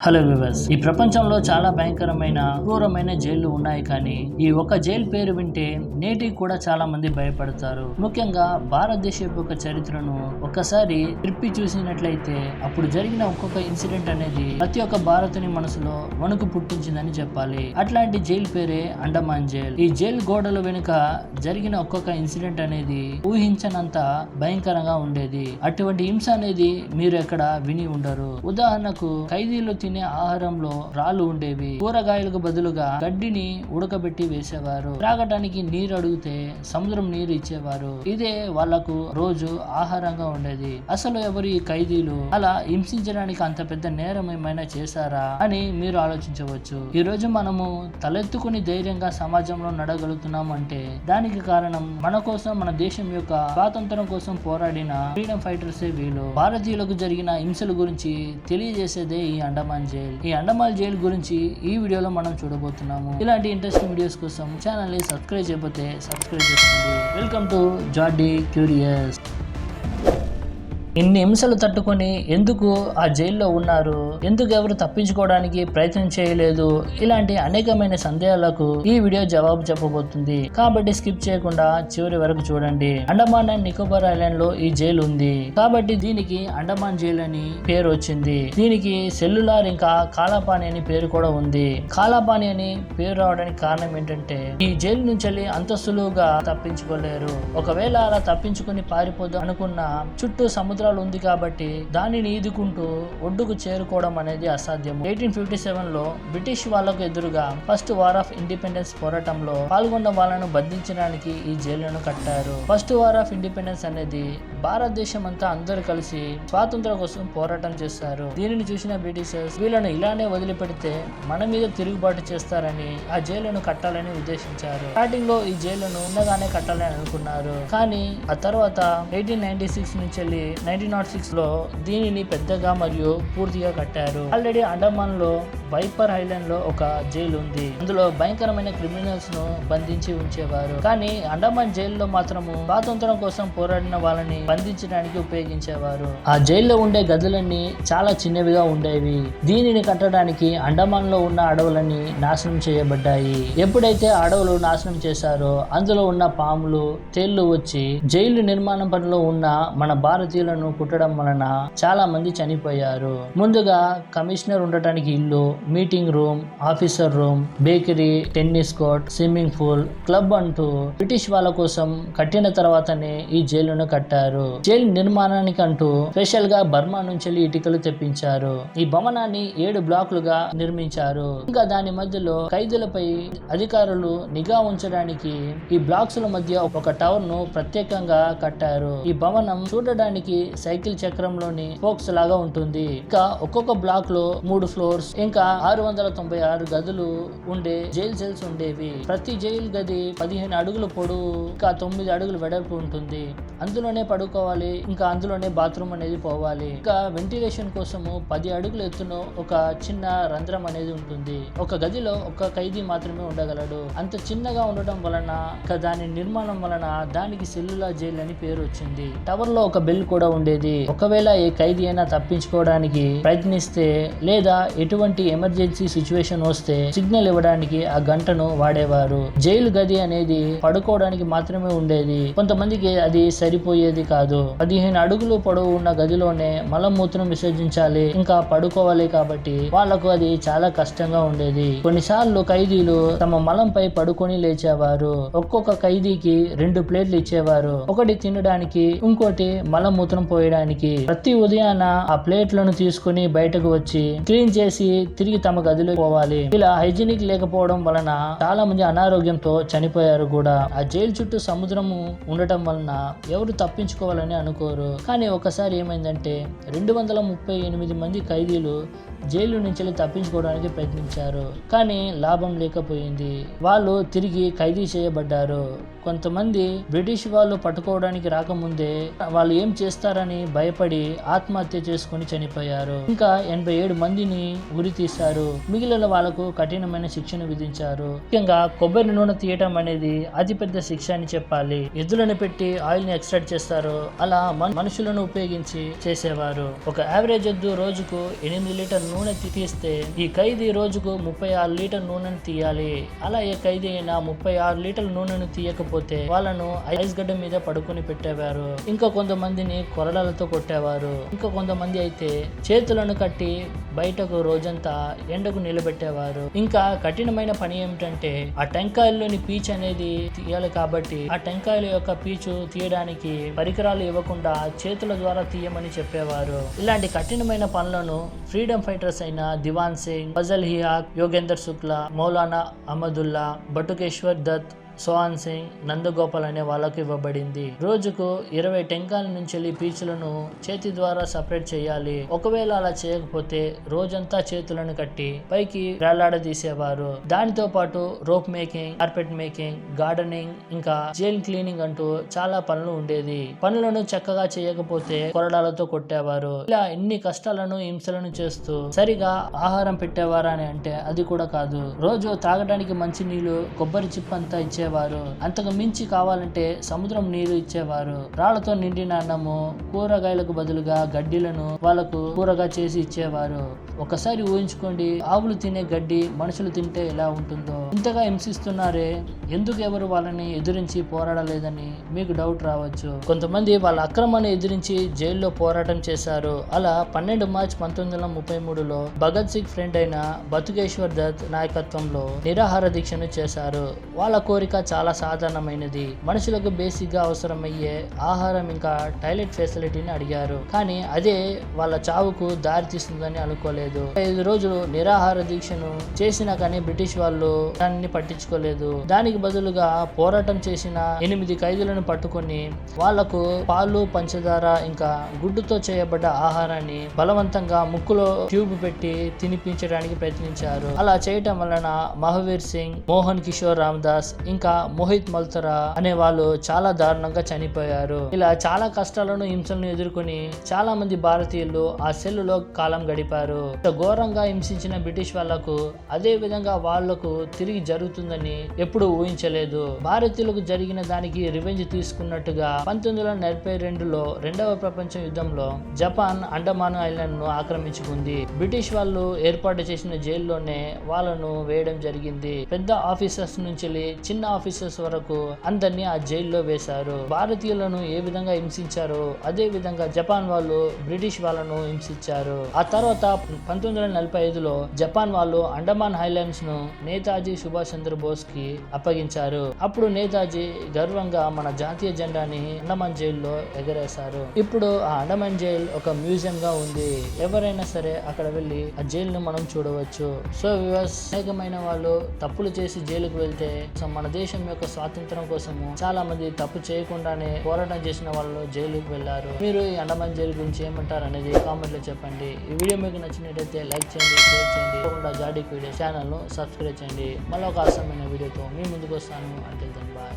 Hello viewers ఈ ప్రపంచంలో చాలా భయంకరమైన క్రూరమైన జైళ్ళు ఉన్నాయి కానీ ఈ ఒక్క జైలు పేరు వింటే నేటికి కూడా చాలా మంది భయపడతారు. ముఖ్యంగా భారతదేశపు యొక్క చరిత్రను ఒక్కసారి త్రిప్పి చూసినట్లయితే అప్పుడు జరిగిన ఒక్కొక్క ఇన్సిడెంట్ అనేది ప్రతి ఒక్క భారతుని మనసులో వణుకు పుట్టించిందని చెప్పాలి. అట్లాంటి జైలు పేరే అండమాన్ జైల్. ఈ జైలు గోడల వెనుక జరిగిన ఒక్కొక్క ఇన్సిడెంట్ అనేది ఊహించనంత భయంకరంగా ఉండేది. అటువంటి హింస అనేది మీరు ఎక్కడ విని ఉండరు. ఉదాహరణకు ఖైదీలు తినే ఆహారంలో రాళ్ళు ఉండేవి. కూరగాయలకు బదులుగా గడ్డిని ఉడకబెట్టి వేసేవారు. త్రాగటానికి నీరు అడిగితే సముద్రం నీరు ఇచ్చేవారు. ఇదే వాళ్ళకు రోజు ఆహారంగా ఉండేది. అసలు ఎవరు ఈ ఖైదీలు? అలా హింసించడానికి అంత పెద్ద నేరం ఏమైనా చేశారా? అని మీరు ఆలోచించవచ్చు. ఈ రోజు మనము తలెత్తుకుని ధైర్యంగా సమాజంలో నడగలుగుతున్నాం అంటే దానికి కారణం మన కోసం మన దేశం యొక్క స్వాతంత్రం కోసం పోరాడిన ఫ్రీడమ్ ఫైటర్స్ వీళ్ళు. భారతీయులకు జరిగిన హింసల గురించి తెలియజేసేదే ఈ అండమాన్ జైల్. ఈ అండమాన్ జైల్ గురించి ఈ వీడియోలో మనం చూడబోతున్నాము. ఇలాంటి ఇంట్రెస్టింగ్ వీడియోస్ కోసం ఛానల్ని సబ్స్క్రైబ్ చేయబోతే సబ్స్క్రైబ్ చేసుకోండి. వెల్కమ్ టు జాడీ క్యూరియస్ ఇన్ని హింసలు తట్టుకొని ఎందుకు ఆ జైల్లో ఉన్నారు? ఎందుకు ఎవరు తప్పించుకోవడానికి ప్రయత్నం చేయలేదు? ఇలాంటి అనేకమైన సందేహాలకు ఈ వీడియో జవాబు చెప్పబోతుంది. కాబట్టి స్కిప్ చేయకుండా చివరి వరకు చూడండి. అండమాన్ అండ్ నికోబార్ ఐలాండ్లో ఈ జైలు ఉంది. కాబట్టి దీనికి అండమాన్ జైలు అని పేరు వచ్చింది. దీనికి సెల్యులార్ ఇంకా కాలాపాని అని పేరు కూడా ఉంది. కాలాపాని అని పేరు రావడానికి కారణం ఏంటంటే ఈ జైలు నుంచి వెళ్ళి అంత సులువుగా తప్పించుకోలేరు. ఒకవేళ అలా తప్పించుకుని పారిపోదు అనుకున్న చుట్టూ సముద్రాలు ఉంది కాబట్టి దానిని ఈదుకుంటూ ఒడ్డుకు చేరుకోవడం అనేది అసాధ్యం ఎయిటీన్ ఫిఫ్టీ సెవెన్లో బ్రిటిష్ వాళ్ళకు ఎదురుగా ఫస్ట్ వార్ ఆఫ్ ఇండిపెండెన్స్ పోరాటంలో పాల్గొన్న వాళ్ళను బంధించడానికి ఈ జైలును కట్టారు. ఫస్ట్ వార్ ఆఫ్ ఇండిపెండెన్స్ అనేది భారతదేశం అంతా అందరూ కలిసి స్వాతంత్రం కోసం పోరాటం చేస్తారు. దీనిని చూసిన బ్రిటిషర్స్ వీళ్ళను ఇలానే వదిలిపెడితే మన మీద తిరుగుబాటు చేస్తారని ఆ జైలును కట్టాలని ఉద్దేశించారు. స్టార్టింగ్లో ఈ జైలును ఉన్నగానే కట్టాలని అనుకున్నారు. కానీ ఆ తర్వాత ఎయిటీన్ నైన్టీ సిక్స్ నుంచి వెళ్ళి నైన్టీన్ నాట్ సిక్స్లో దీనిని పెద్దగా మరియు పూర్తిగా కట్టారు. ఆల్రెడీ అండమాన్లో వైపర్ ఐలాండ్లో ఒక జైలు ఉంది అందులో భయంకరమైన క్రిమినల్స్ను బంధించి ఉంచేవారు. కానీ అండమాన్ జైల్లో మాత్రము స్వాతంత్రం కోసం పోరాడిన వాళ్ళని బంధించడానికి ఉపయోగించేవారు. ఆ జైల్లో ఉండే గదులన్నీ చాలా చిన్నవిగా ఉండేవి. దీనిని కట్టడానికి అండమాన్లో ఉన్న అడవులన్నీ నాశనం చేయబడ్డాయి. ఎప్పుడైతే అడవులు నాశనం చేశారో అందులో ఉన్న పాములు తేళ్ళు వచ్చి జైలు నిర్మాణం పనిలో ఉన్న మన భారతీయులను కుట్టడం వలన చాలా మంది చనిపోయారు. ముందుగా కమిషనర్ ఉండటానికి ఇల్లు meeting room officer room bakery tennis court swimming pool club అంటూ బ్రిటిష్ వాళ్ళ కోసం కట్టిన తర్వాతనే ఈ జైలును కట్టారు. జైలు నిర్మాణానికి అంటూ స్పెషల్గా బర్మా నుంచి ఇటుకలు తెప్పించారు. ఈ భవనాన్ని ఏడు బ్లాకులుగా నిర్మించారు. ఇంకా దాని మధ్యలో ఖైదీలపై అధికారులు నిఘా ఉంచడానికి ఈ బ్లాక్స్ ల మధ్య ఒక టవర్ను ప్రత్యేకంగా కట్టారు. ఈ భవనం చూడడానికి సైకిల్ చక్రంలోని స్పోక్స్ లాగా ఉంటుంది. ఇంకా ఒక్కొక్క బ్లాక్లో మూడు ఫ్లోర్స్ ఇంకా ఆరు వందల తొంభై ఆరు గదులు ఉండే జైల్ సెల్స్ ఉండేవి. ప్రతి జైల్ గది పదిహేను అడుగుల పొడవు ఇంకా తొమ్మిది అడుగులు వెడల్పు ఉంటుంది. అందులోనే పడుకోవాలి ఇంకా అందులోనే బాత్రూమ్ అనేది పోవాలి. ఇంకా వెంటిలేషన్ కోసము పది అడుగుల ఎత్తున ఒక చిన్న రంధ్రం అనేది ఉంటుంది. ఒక గదిలో ఒక ఖైదీ మాత్రమే ఉండగలడు. అంత చిన్నగా ఉండటం వలన ఇంకా దాని నిర్మాణం వలన దానికి సెల్యులా జైల్ అని పేరు వచ్చింది. టవర్లో ఒక బెల్ కూడా ఉండేది. ఒకవేళ ఏ ఖైదీ అయినా తప్పించుకోవడానికి ప్రయత్నిస్తే లేదా ఎటువంటి ఎమర్జెన్సీ సిచ్యువేషన్ వస్తే సిగ్నల్ ఇవ్వడానికి ఆ గంటను వాడేవారు. జైలు గది అనేది పడుకోవడానికి మాత్రమే ఉండేది. కొంతమందికి అది సరిపోయేది కాదు. పదిహేను అడుగులు పొడవు ఉన్న గదిలోనే మలమూత్రం విసర్జించాలి. ఇంకా పడుకోవాలి కాబట్టి వాళ్ళకు అది చాలా కష్టంగా ఉండేది. కొన్నిసార్లు ఖైదీలు తమ మలంపై పడుకొని లేచేవారు. ఒక్కొక్క ఖైదీకి రెండు ప్లేట్లు ఇచ్చేవారు. ఒకటి తినడానికి ఇంకోటి మలమూత్రం పోయడానికి ప్రతి ఉదయాన ఆ ప్లేట్లను తీసుకుని బయటకు వచ్చి క్లీన్ చేసి తిరిగి తమ గదిలో పోవాలి. ఇలా హైజీనిక్ లేకపోవడం వలన చాలా మంది అనారోగ్యంతో చనిపోయారు కూడా. ఆ జైలు చుట్టూ సముద్రము ఉండటం వలన ఎవరు తప్పించుకోవాలని అనుకోరు. కానీ ఒకసారి ఏమైందంటే రెండు వందల ముప్పై ఎనిమిది మంది ఖైదీలు జైలు నుంచి తప్పించుకోవడానికి ప్రయత్నించారు. కానీ లాభం లేకపోయింది. వాళ్ళు తిరిగి ఖైదీ చేయబడ్డారు. కొంతమంది బ్రిటిష్ వాళ్ళు పట్టుకోవడానికి రాకముందే వాళ్ళు ఏం చేస్తారు చేస్తారని భయపడి ఆత్మహత్య చేసుకుని చనిపోయారు. ఇంకా ఎనభై ఏడు మందిని ఉరి తీశారు. మిగిలిన వాళ్ళకు కఠినమైన శిక్షను విధించారు. ముఖ్యంగా కొబ్బరి నూనె తీయటం అనేది అతిపెద్ద శిక్ష అని చెప్పాలి. ఎద్దులను పెట్టి ఆయిల్ని ఎక్స్ట్రాక్ట్ చేస్తారు. అలా మనుషులను ఉపయోగించి చేసేవారు. ఒక యావరేజ్ ఎద్దు రోజుకు ఎనిమిది లీటర్ నూనె తీస్తే ఈ ఖైదీ రోజుకు ముప్పై ఆరు లీటర్ నూనెను తీయాలి. అలా ఏ ఖైదీ అయినా ముప్పై ఆరు లీటర్ల నూనెను తీయకపోతే వాళ్ళను ఐస్ గడ్డ మీద పడుకొని పెట్టేవారు. ఇంకా కొంతమందిని కొరడాలతో కొట్టేవారు. ఇంకా కొంతమంది అయితే చేతులను కట్టి బయటకు రోజంతా ఎండకు నిలబెట్టేవారు. ఇంకా కఠినమైన పని ఏమిటంటే ఆ టెంకాయల్లోని పీచు అనేది తీయాలి కాబట్టి ఆ టెంకాయల యొక్క పీచు తీయడానికి పరికరాలు ఇవ్వకుండా చేతుల ద్వారా తీయమని చెప్పేవారు. ఇలాంటి కఠినమైన పనులను ఫ్రీడమ్ ఫైటర్స్ అయిన దివాన్ సింగ్ ఫజల్ హియాక్ యోగేందర్ శుక్లా మౌలానా అహ్మదుల్లా బటుకేశ్వర్ దత్ సోహాన్ సింగ్ నందగోపాల్ అనే వాళ్ళకు ఇవ్వబడింది. రోజుకు ఇరవై టెంకాల నుంచి వెళ్ళి పీచులను చేతి ద్వారా సపరేట్ చేయాలి. ఒకవేళ అలా చేయకపోతే రోజంతా చేతులను కట్టి పైకి వేలాడదీసేవారు దానితో పాటు rope making carpet making gardening ఇంకా జైల్ క్లీనింగ్ అంటూ చాలా పనులు ఉండేది. పనులను చక్కగా చేయకపోతే కొరడాలతో కొట్టేవారు. ఇలా ఎన్ని కష్టాలను హింసలను చేస్తూ సరిగా ఆహారం పెట్టేవారా అని అంటే అది కూడా కాదు. రోజు తాగడానికి మంచి నీళ్ళు కొబ్బరి చిప్ అంతా ఇచ్చేవారు. అంతకు మించి కావాలంటే సముద్రం నీరు ఇచ్చేవారు. రాళ్ళతో నిండిన అన్నము కూరగాయలకు బదులుగా గడ్డిలను వాళ్ళకు కూరగా చేసి ఇచ్చేవారు. ఒకసారి ఊహించుకోండి ఆవులు తినే గడ్డి మనుషులు తింటే ఎలా ఉంటుందో. ఇంతగా హింసిస్తున్నారే ఎందుకు ఎవరు వాళ్ళని ఎదిరించి పోరాడలేదని మీకు డౌట్ రావచ్చు. కొంతమంది వాళ్ళ అక్రమాన్ని ఎదిరించి జైల్లో పోరాటం చేశారు. అలా పన్నెండు మార్చ్ పంతొమ్మిది వందల ముప్పై మూడులో భగత్ సింగ్ ఫ్రెండ్ అయిన బతుకేశ్వర్ దత్ నాయకత్వంలో నిరాహార దీక్షను చేశారు. వాళ్ళ కోరిక చాలా సాధారణమైనది. మనుషులకు బేసిక్గా అవసరమయ్యే ఆహారం ఇంకా టాయిలెట్ ఫెసిలిటీని అడిగారు. కానీ అదే వాళ్ళ చావుకు దారి తీస్తుందని అనుకోలేదు. ఐదు రోజులు నిరాహార దీక్షను చేసినా కానీ బ్రిటిష్ వాళ్ళు దాన్ని పట్టించుకోలేదు. దానికి బదులుగా పోరాటం చేసిన ఎనిమిది ఖైదీలను పట్టుకొని వాళ్ళకు పాలు పంచదార ఇంకా గుడ్డుతో చేయబడ్డ ఆహారాన్ని బలవంతంగా ముక్కులో ట్యూబ్ పెట్టి తినిపించడానికి ప్రయత్నించారు. అలా చేయటం వలన మహావీర్ సింగ్ మోహన్ కిషోర్ రామదాస్ ఇంకా మోహిత్ మల్తరా అనే వాళ్ళు చాలా దారుణంగా చనిపోయారు. ఇలా చాలా కష్టాలను హింసలను ఎదుర్కొని చాలా మంది భారతీయులు ఆ సెల్లులో కాలం గడిపారు. ఘోరంగా హింసించిన బ్రిటిష్ వాళ్ళకు అదే విధంగా వాళ్ళకు తిరిగి జరుగుతుందని ఎప్పుడు ఊహించలేదు. భారతీయులకు జరిగిన దానికి రివెంజ్ తీసుకున్నట్టుగా పంతొమ్మిది వందల నలభై రెండులో రెండవ ప్రపంచ యుద్ధంలో జపాన్ అండమాన్ ఐలాండ్ను ఆక్రమించుకుంది. బ్రిటిష్ వాళ్ళు ఏర్పాటు చేసిన జైల్లోనే వాళ్ళను వేయడం జరిగింది. పెద్ద ఆఫీసర్స్ నుంచి చిన్న ఆఫీసర్స్ వరకు అందరినీ ఆ జైల్లో వేశారు. భారతీయులను ఏ విధంగా హింసించారో అదే విధంగా జపాన్ వాళ్ళు బ్రిటిష్ వాళ్ళను హింసించారు. ఆ తర్వాత పంతొమ్మిది వందల నలభై ఐదులో జపాన్ వాళ్ళు అండమాన్ హైలాండ్స్ను నేతాజీ సుభాష్ చంద్ర బోస్కి అప్పగించారు. అప్పుడు నేతాజీ గర్వంగా మన జాతీయ జెండాని అండమాన్ జైల్లో ఎగరేశారు. ఇప్పుడు ఆ అండమాన్ జైల్ ఒక మ్యూజియం గా ఉంది. ఎవరైనా సరే అక్కడ వెళ్ళి ఆ జైలు మనం చూడవచ్చు. సో వివాస్ అనేకమైన వాళ్ళు తప్పులు చేసి జైలుకు వెళ్తే సో మన దేశం యొక్క స్వాతంత్రం కోసము చాలా మంది తప్పు చేయకుండానే పోరాటం చేసిన వాళ్ళు జైలుకు వెళ్ళారు. మీరు ఈ అండమాన్ జైలు గురించి ఏమంటారు అనేది కామెంట్లో చెప్పండి. ఈ వీడియో మీకు నచ్చినట్టయితే లైక్ చేయండి షేర్ చేయండి. తప్పకుండా జాడీ వీడియో ఛానల్ను సబ్స్క్రైబ్ చేయండి. మళ్ళీ ఒక అవసరమైన వీడియోతో మీ ముందుకు వస్తాను. అంటే బాయ్.